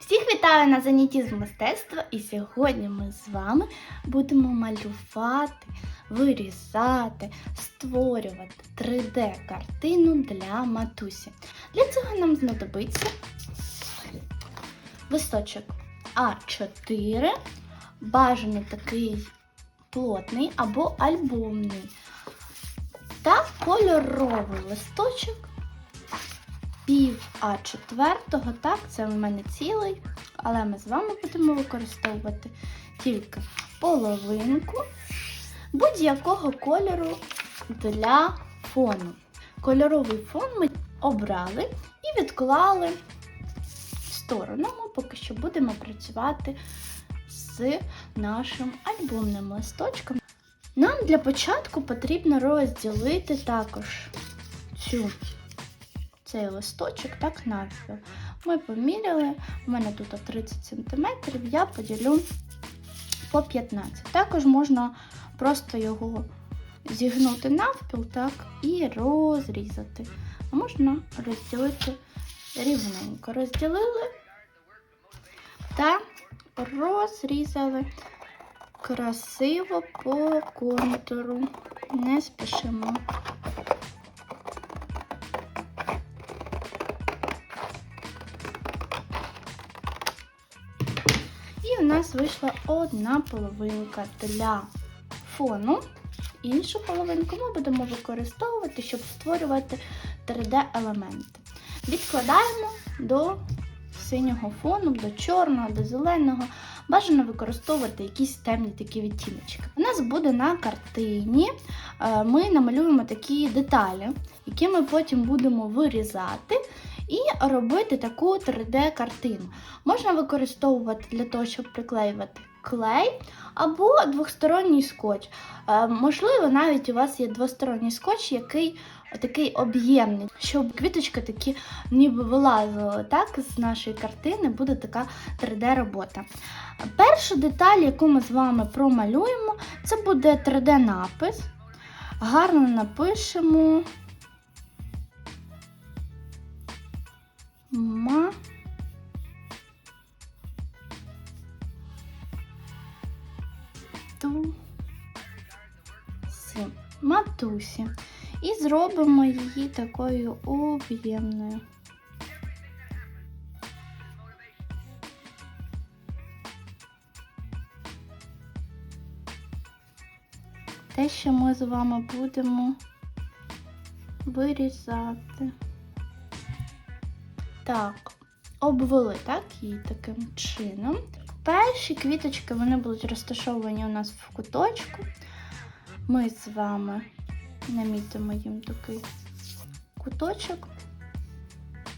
Всіх вітаю на занятті з мистецтва, і сьогодні ми з вами будемо малювати, вирізати, створювати 3D-картину для матусі. Для цього нам знадобиться листочок А4, бажано такий плотний або альбомний, та кольоровий листочок пів А4, так, це в мене цілий, але ми з вами будемо використовувати тільки половинку будь-якого кольору для фону. Кольоровий фон ми обрали і відклали в сторону. Ми поки що будемо працювати з нашим альбомним листочком. Нам для початку потрібно розділити також цю цей листочок так навпіл. Ми поміряли, у мене тут 30 см, я поділю по 15 Також можна просто його зігнути навпіл так, і розрізати. А можна розділити рівненько. Розділили та розрізали красиво по контуру. Не спішимо. Нас вийшла одна половинка для фону. Іншу половинку ми будемо використовувати, щоб створювати 3D-елементи. Відкладаємо до синього фону, до чорного, до зеленого. Бажано використовувати якісь темні такі відтіночки. У нас буде на картині, е, ми намалюємо такі деталі, які ми потім будемо вирізати і робити таку 3D-картину. Можна використовувати для того, щоб приклеювати клей або двосторонній скотч. Е, Можливо, навіть у вас є двосторонній скотч, який такий об'ємний, щоб квіточки такі ніби вилазили так, з нашої картини, буде така 3D-робота. Перша деталь, яку ми з вами промалюємо, це буде 3D-напис. Гарно напишемо. Ма. Ту. Сі. Матусі. І зробимо її такою об'ємною. Те, що ми з вами будемо вирізати. Так, обвели так, її таким чином. Перші квіточки вони будуть розташовані у нас в куточку. Ми з вами намітимо їм такий куточок.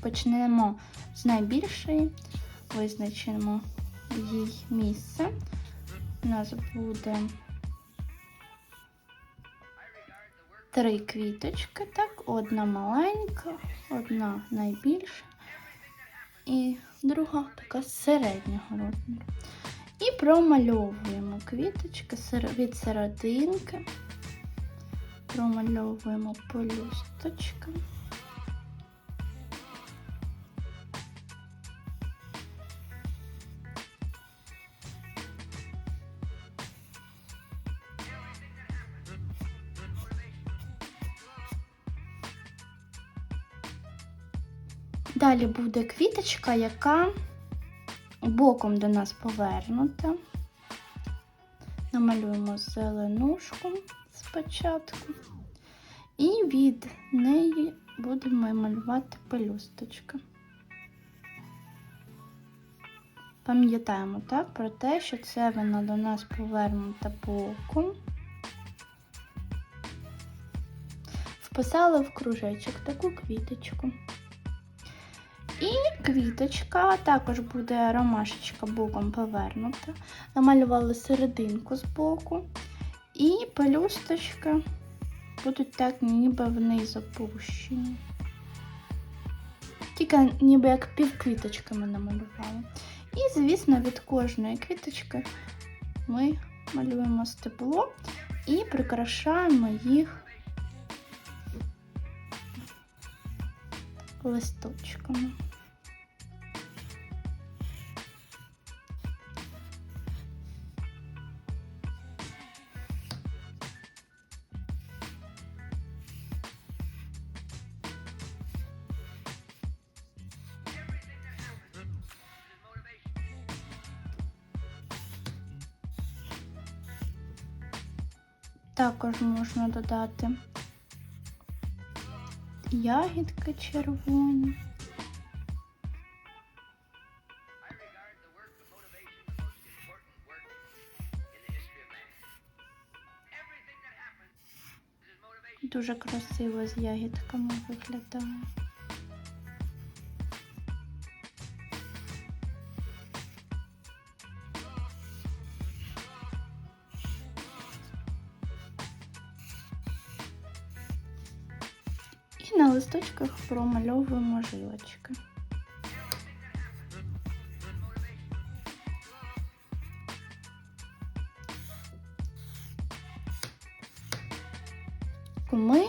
Почнемо з найбільшої, визначимо їй місце. У нас буде три квіточки, так, одна маленька, одна найбільша і друга така середнього розміру. І промальовуємо квіточки від серединки, промальовуємо полюсточки. Далі буде квіточка, яка боком до нас повернута. Намалюємо зеленушку спочатку. І від неї будемо малювати пелюсточки. Пам'ятаємо так, про те, що це вона до нас повернута боком. Вписали в кружечок таку квіточку. І квіточка, також буде ромашечка боком повернута. Намалювали серединку з боку. І пелюсточки будуть так ніби вниз опущені. Тільки ніби як півквіточками намалювали. І, звісно, від кожної квіточки ми малюємо стебло і прикрашаємо їх листочками. Everything that happens is motivation. Дуже красиво з ягідками виглядає. Листочках промальовуємо жилочки. Ми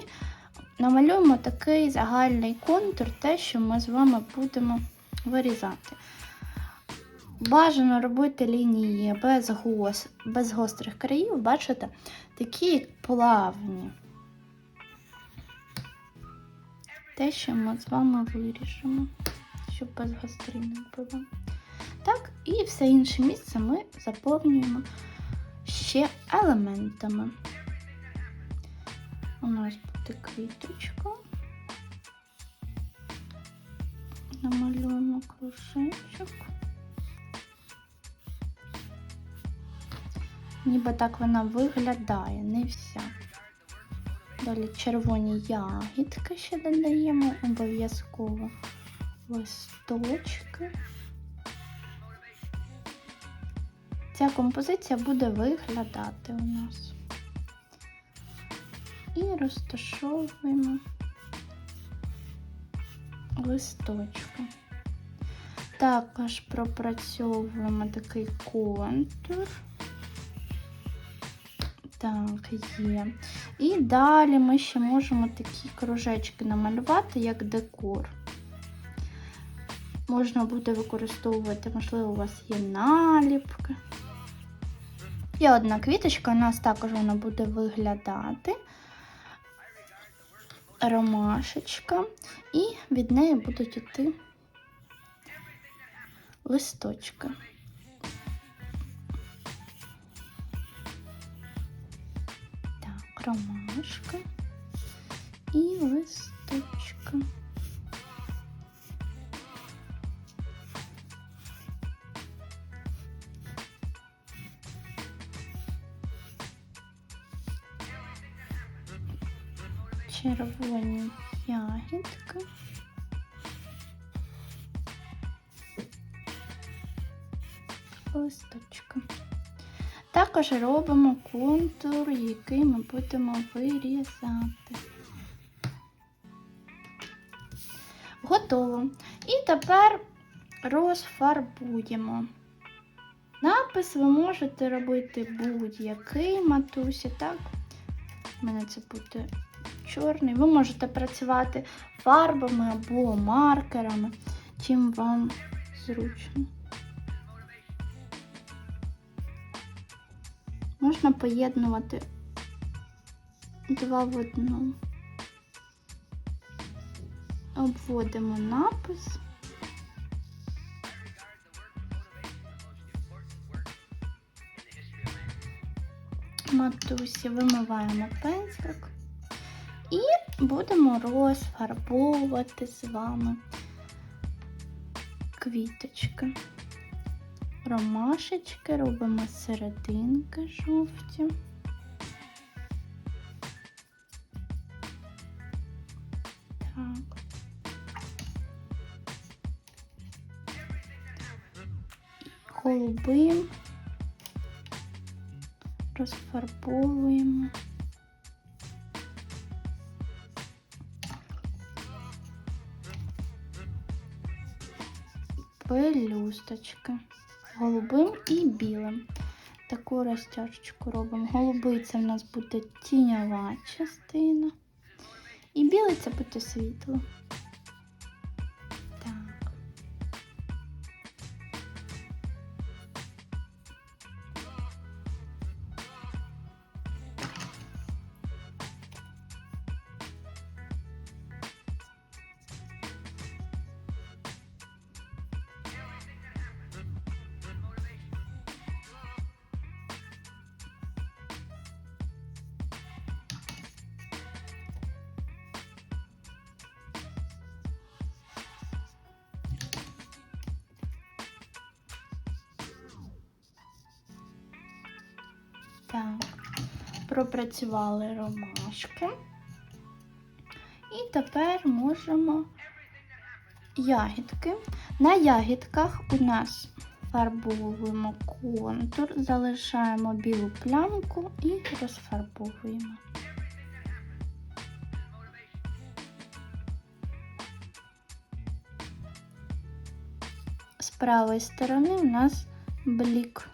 намалюємо такий загальний контур, те, що ми з вами будемо вирізати. Бажано робити лінії без, гос, без гострих країв, бачите, такі плавні. Те, що ми з вами виріжемо, щоб без гострин було. Так, і все інше місце ми заповнюємо ще елементами. У нас буде квіточка. Намалюємо кружечок. Ніби так вона виглядає, не вся. Далі червоні ягідки ще додаємо, обов'язково листочки. Ця композиція буде виглядати у нас. І розташовуємо листочки. Також пропрацьовуємо такий контур. Так, є. І далі ми ще можемо такі кружечки намалювати, як декор. Можна буде використовувати, можливо, у вас є наліпки. Є одна квіточка, у нас також вона буде виглядати. Ромашечка, і від неї будуть йти листочки. ромашка і листочка. Червоні ягідки. Листочка. Також робимо контур, який ми будемо вирізати. Готово. І тепер розфарбуємо. Напис ви можете робити будь-який матусі, так? У мене це буде чорний. Ви можете працювати фарбами або маркерами, чим вам зручно. Можна поєднувати два в одному. Обводимо напис. Матусі вимиваємо пензлик і будемо розфарбовувати з вами квіточки. Ромашечки робимо серединки жовті. Так. Голубим розфарбовуємо. Пелюсточки голубим і білим. Таку розтяжечку робимо. Голубий це в нас буде тіньова частина. І білий це буде світло. Так, пропрацювали ромашки. І тепер можемо ягідки. На ягідках у нас фарбовуємо контур, залишаємо білу плямку і розфарбовуємо. З правої сторони у нас блік.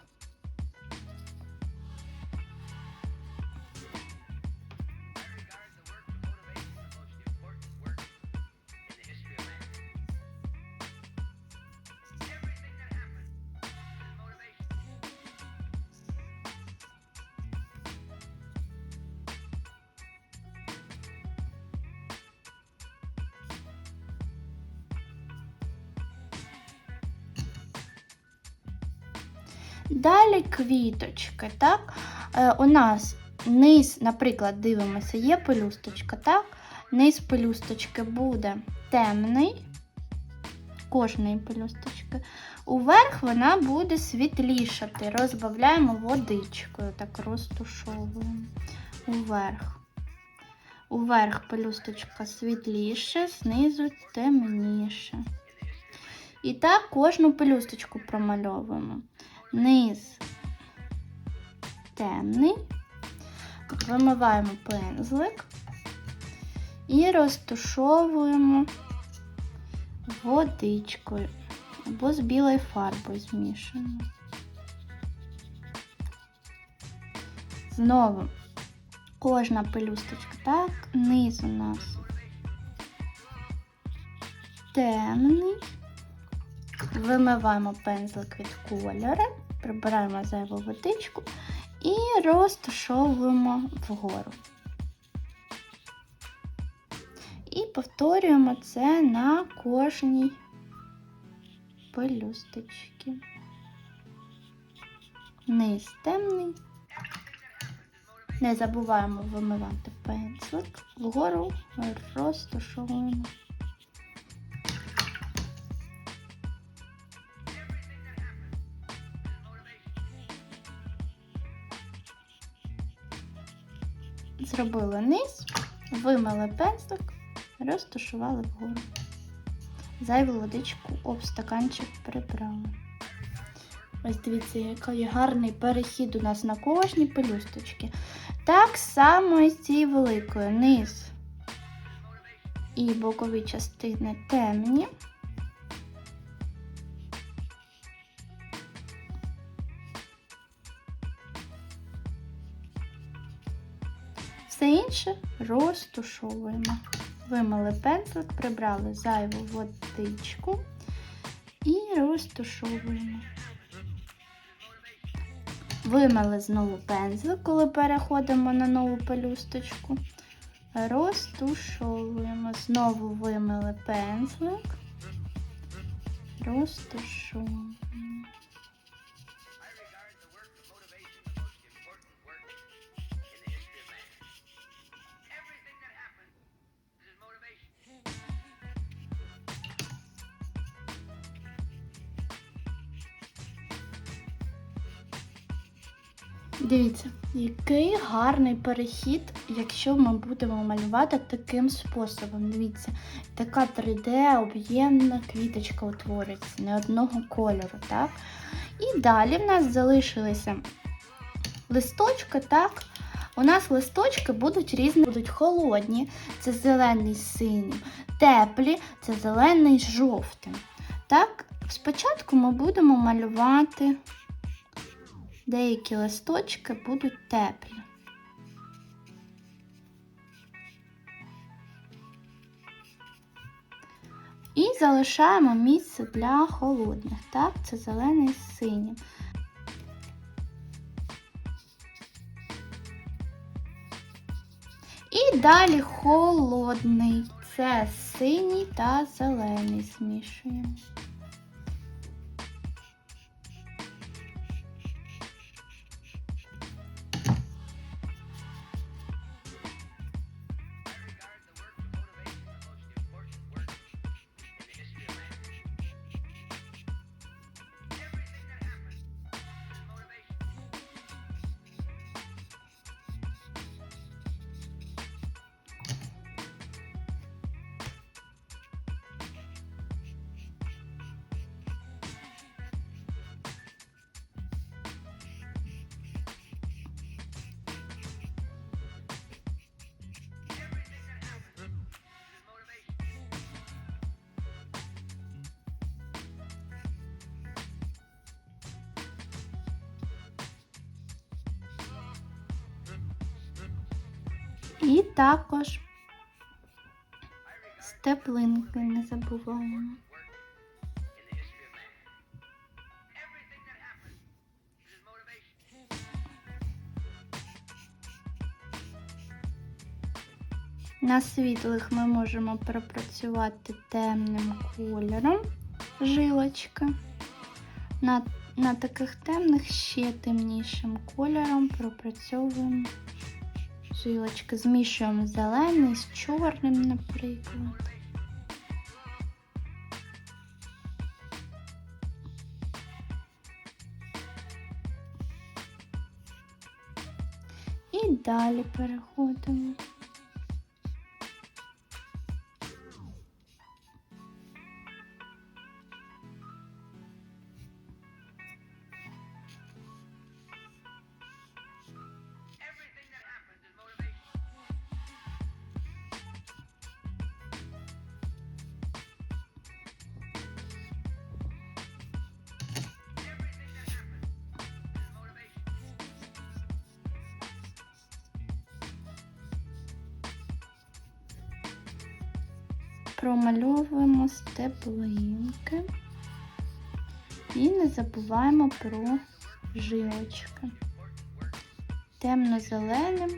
Далі квіточки, так? Е, у нас низ, наприклад, дивимося, є пелюсточка, так? Низ пелюсточки буде темний, кожної пелюсточки. Уверх вона буде світлішати. Розбавляємо водичкою, так розтушовуємо. Уверх. Уверх пелюсточка світліше, знизу темніше. І так кожну пелюсточку промальовуємо. Низ темний. Вимиваємо пензлик і розтушовуємо водичкою або з білою фарбою змішуємо. Знову кожна пелюсточка, так, низ у нас темний. Вимиваємо пензлик від кольору, прибираємо зайву водичку і розташовуємо вгору. І повторюємо це на кожній пелюсточці. Низ темний. Не забуваємо вимивати пензлик, вгору розташовуємо. Зробили низ, вимили пензлик, розташували вгору. Зайву водичку об стаканчик прибрали. Ось дивіться, який гарний перехід у нас на кожній пелюсточці. Так само і з цією великою. Низ і бокові частини темні. Все інше розтушовуємо. Вимили пензлик, прибрали зайву водичку і розтушовуємо. Вимили знову пензлик, коли переходимо на нову пелюсточку. Розтушовуємо. Знову вимили пензлик. Розтушовуємо. Дивіться, який гарний перехід, якщо ми будемо малювати таким способом. Дивіться, така 3D об'ємна квіточка утворюється не одного кольору, так? І далі в нас залишилися листочки, так? У нас листочки будуть різні, будуть холодні, це зелений з синім, теплі, це зелений з жовтим. Так, спочатку ми будемо малювати деякі листочки будуть теплі. І залишаємо місце для холодних. Так, це зелений з синім. І далі холодний. Це синій та зелений змішуємо. І також степлинки не забуваємо. На світлих ми можемо пропрацювати темним кольором жилочки. На, на таких темних ще темнішим кольором пропрацьовуємо жилочки. Змішуємо зелений з чорним, наприклад. І далі переходимо. Промальовуємо стеблинки і не забуваємо про жилочки. Темно-зеленим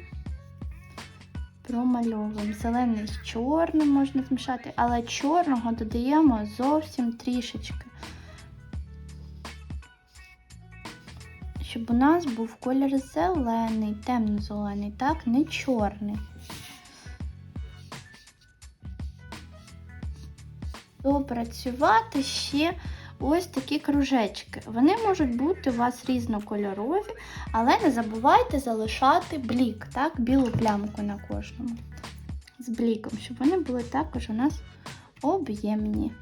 промальовуємо. Зелений з чорним можна змішати, але чорного додаємо зовсім трішечки. Щоб у нас був колір зелений, темно-зелений, так, не чорний. Допрацювати ще ось такі кружечки. Вони можуть бути у вас різнокольорові, але не забувайте залишати блік, так, білу плямку на кожному. З бліком, щоб вони були також у нас об'ємні.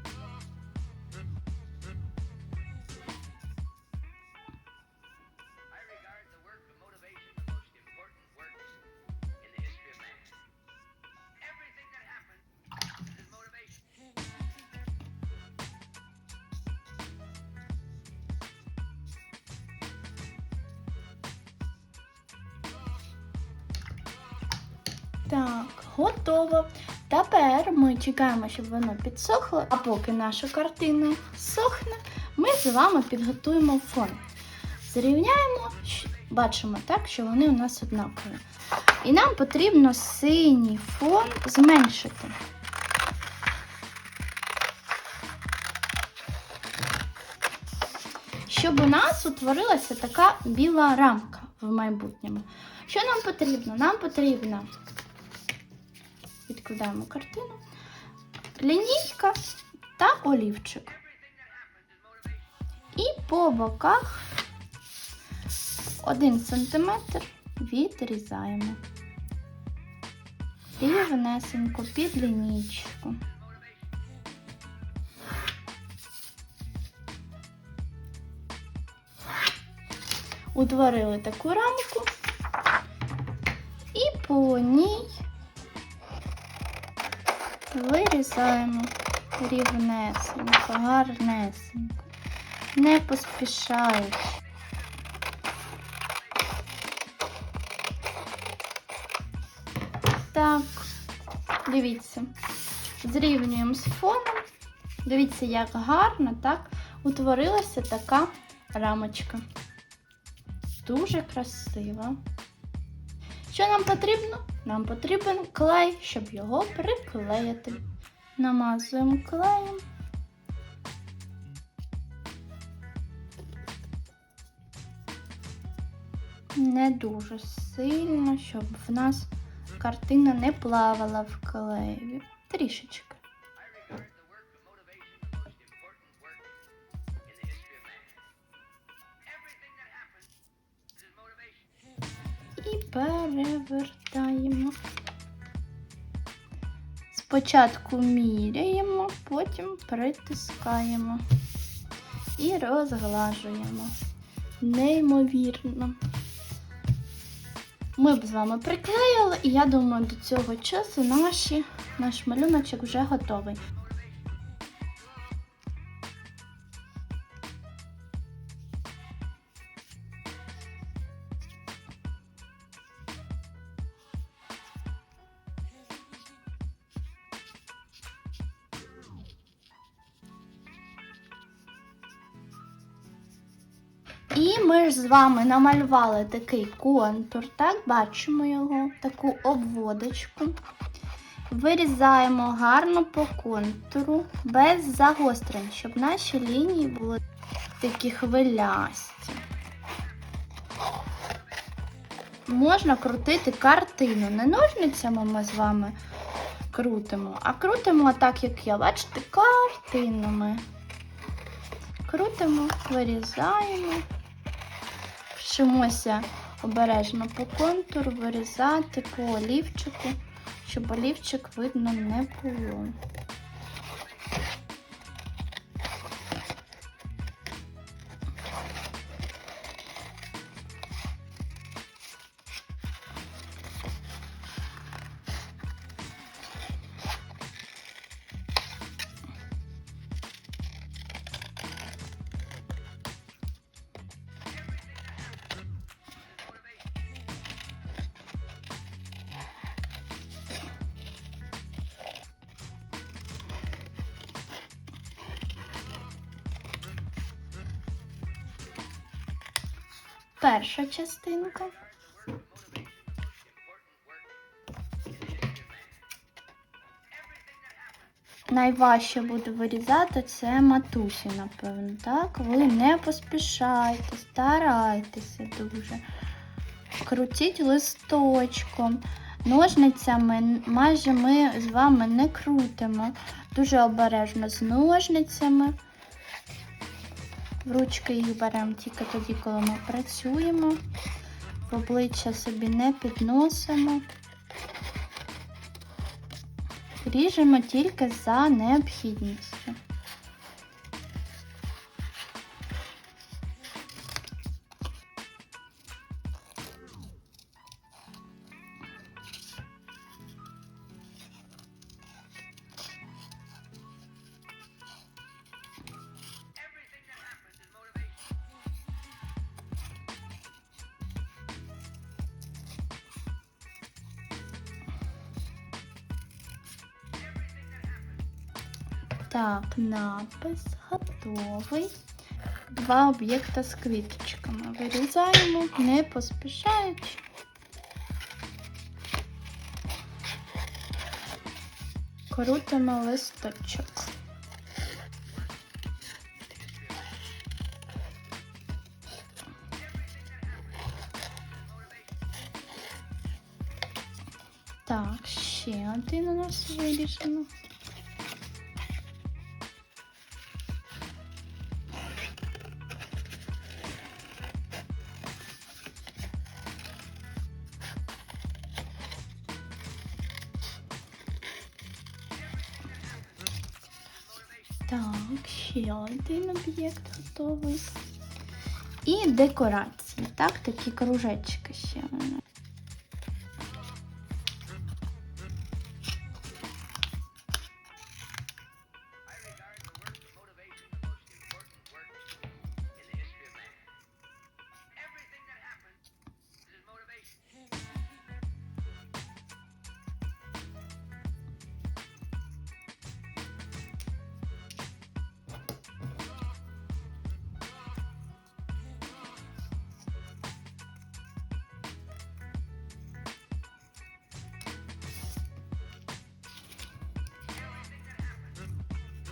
Чекаємо, щоб воно підсохло, а поки наша картина сохне, ми з вами підготуємо фон. Зрівняємо, бачимо так, що вони у нас однакові. І нам потрібно синій фон зменшити. Щоб у нас утворилася така біла рамка в майбутньому. Що нам потрібно? Нам потрібно відкладаємо картину, лінійка та олівчик. І по боках 1 см відрізаємо. Рівнесенько під лінійку. Утворили таку рамку і по ній вирізаємо рівнесенько, гарнесенько, не поспішаючи. Так, дивіться, зрівнюємо з фоном. Дивіться, як гарно так утворилася така рамочка. Дуже красива. Що нам потрібно? Нам потрібен клей, щоб його приклеїти. Намазуємо клеєм. Не дуже сильно, щоб в нас картина не плавала в клеєві. Трішечки. Перевертаємо. Спочатку міряємо, потім притискаємо і розглажуємо. Неймовірно. Ми б з вами приклеїли, і я думаю, до цього часу наші, наш малюночок вже готовий. Вами намалювали такий контур, так, бачимо його, таку обводочку. Вирізаємо гарно по контуру, без загострень, щоб наші лінії були такі хвилясті. Можна крутити картину. Не ножницями ми з вами крутимо, а крутимо так, як я. Бачите, картинами. Крутимо, вирізаємо. Вчимося обережно по контуру, вирізати по олівчику, щоб олівчик видно не було. Перша частинка. Найважче буде вирізати це матусі, напевно, так? Ви не поспішайте, старайтеся дуже. Крутіть листочком. Ножницями майже ми з вами не крутимо. Дуже обережно з ножницями. Ручки їх беремо тільки тоді, коли ми працюємо. В обличчя собі не підносимо. Ріжемо тільки за необхідністю. Так, напис готовий. Два об'єкта з квіточками. Вирізаємо, не поспішаючи. Крутимо листочок. Так, ще один у нас вирішено. Об'єкт готовий. І декорації. Так, такі кружечки ще. у нас.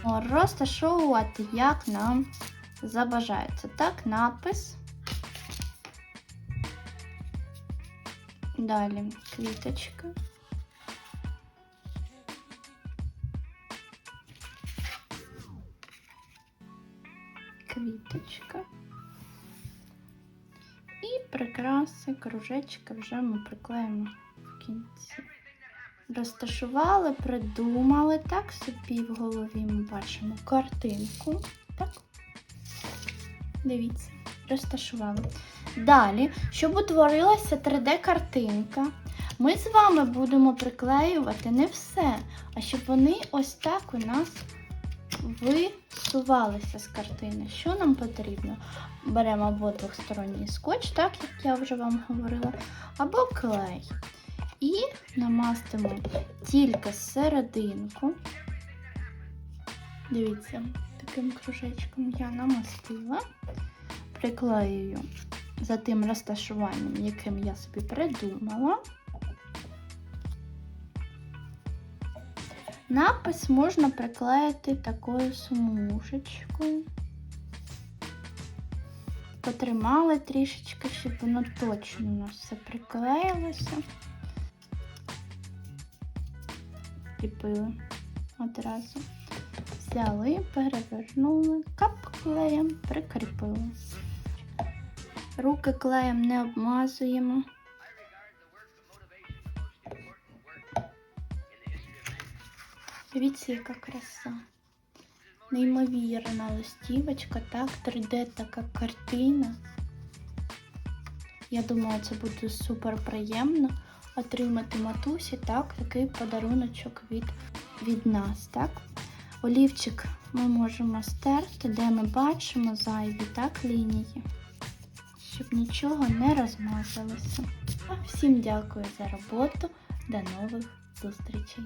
Розташовувати, як нам забажається. Так, напис. Далі квіточка. Квіточка. І прикраси, кружечки вже ми приклеїмо в кінці. Розташували, придумали так собі в голові ми бачимо картинку. Так? Дивіться, розташували. Далі, щоб утворилася 3D-картинка, ми з вами будемо приклеювати не все, а щоб вони ось так у нас висувалися з картини. Що нам потрібно? Беремо або двохсторонній скотч, так як я вже вам говорила, або клей. І намастимо тільки серединку. Дивіться, таким кружечком я намастила. приклеюю за тим розташуванням, яким я собі придумала. Напис можна приклеїти такою смужечкою. Потримали трішечки, щоб воно точно у нас все приклеїлося. Кріпили одразу. Взяли, перевернули, кап клеєм, прикріпили. Руки клеєм не обмазуємо. Дивіться, яка краса. Неймовірна листівочка, так, 3D така картина. Я думаю, це буде супер приємно отримати матусі так, такий подаруночок від, від нас. так. Олівчик ми можемо стерти, де ми бачимо зайві так, лінії, щоб нічого не розмазалося. Всім дякую за роботу. До нових зустрічей!